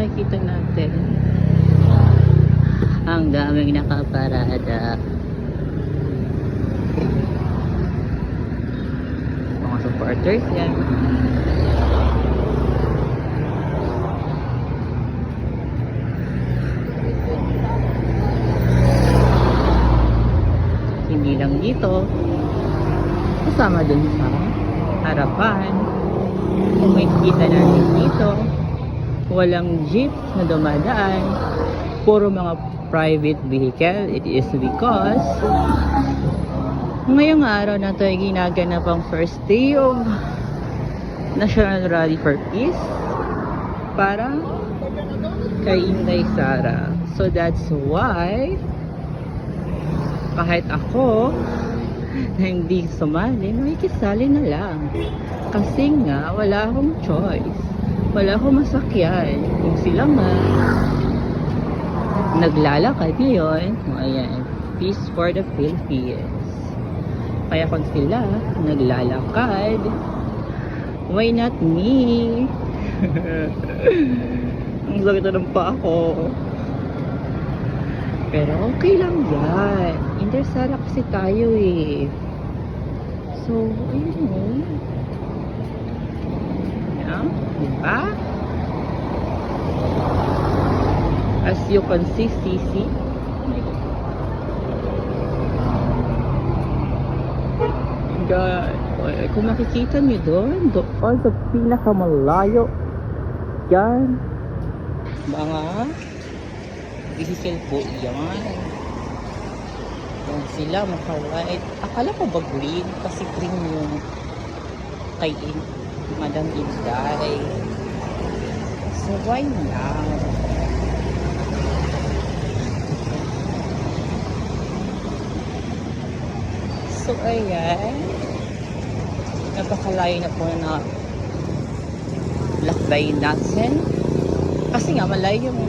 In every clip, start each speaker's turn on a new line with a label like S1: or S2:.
S1: makikita natin. Ang daming nakaparada. Mga supporters yan. Hindi lang dito. Kasama dun sa harapan. Kung makikita natin dito, walang jeep na dumadaan. Puro mga private vehicle. It is because ngayong araw na to ay ginaganap ang first day of National Rally for Peace para kay Inday Sara. So that's why kahit ako na hindi sumali, makikisali na lang. Kasi nga, wala akong choice. Wala akong masakyan. Kung sila nga, naglalakad ngayon, ayan, Peace for the Philippines. Kaya kung sila naglalakad, why not me? Ang sakit na ng pa ako. Pero okay lang yan. Intersara kasi tayo eh. So, ayun mo. Yeah, diba? As you can see, CC. God. Eh, Kung makikita niyo doon, doon sa pinakamalayo, yan, mga vehicle po yan. Yan sila, maka white. Akala ko ba green? Kasi green yung kay Madam Inday. So why not? So ayan. Napakalayo na po na lakbay natin. Kasi nga malayo yung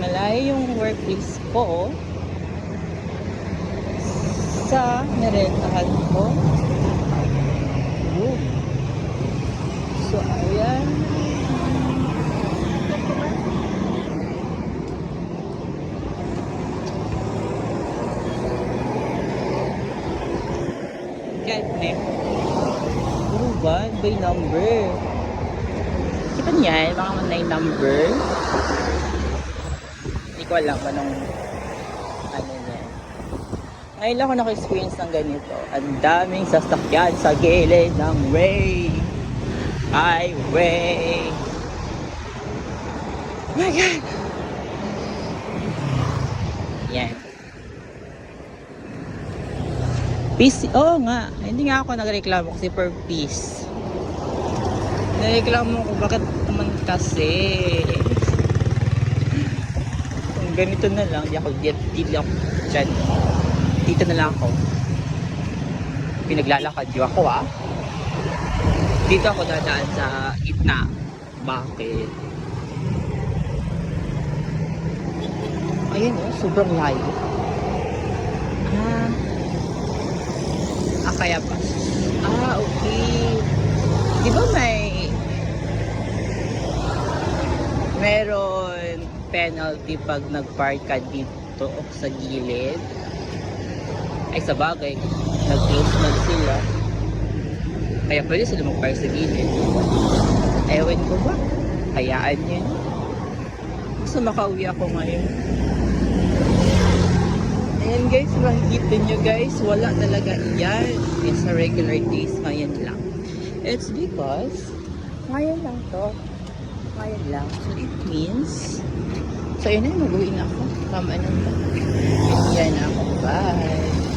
S1: malayo yung workplace ko sa narentahan ko. Yun. So, ayan. Kahit na. Puro ba? By number. Kita niya, baka man na yung number. Hindi ko alam anong ano niya. Ngayon lang ako naka-experience ng ganito. Ang daming sasakyan sa gilid ng way. Highway. Oh my God! Yan. Peace. Oo nga. Hindi nga ako nagreklamo kasi for peace. Nareklamo ko bakit naman kasi. Kung ganito na lang, di ako, di, di ako dyan. Dito na lang ako. Pinaglalakad yung ako ah. Dito ako dadaan sa gitna. Bakit? Ayun oh, sobrang layo. Ah, ah kaya pa. Ah, okay. Di ba may meron penalty pag nag-park ka dito sa gilid? Ay, sa bagay, nag-close na sila. Kaya pwede sila mag-park sa gilid. Ewan ko ba? Hayaan niya. Gusto makauwi ako ngayon. Ayan guys, makikita nyo guys, wala talaga yan. It's a regular days ngayon lang. It's because, ngayon lang to. Ngayon lang. So it means, so yun na, mag-uwi na ako. Tama na ba? Yan ako. Bye!